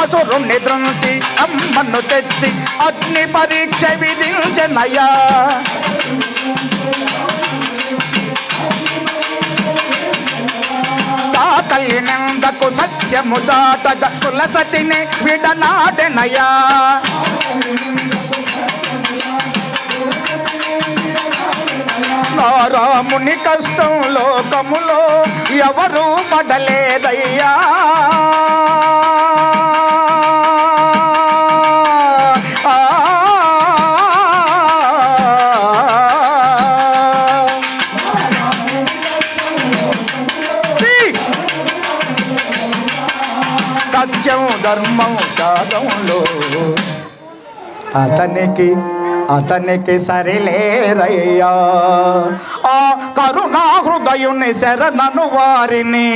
అసురుణ్ణి దృంచి అమ్మను తెచ్చి అగ్ని పరీక్ష విధించనయ్యా. చాతల్లి నిందకు సత్యము చాటగ కులసతిని విడనాడెనయ్యా. రాముని కష్టం లోకములో ఎవరు పడలేదయ్యా. సత్యం ధర్మం త్యాగంలో. అతనికి అతనికి సరిలేరయ్యా ఆ కరుణా హృదయుని శరణను వారిని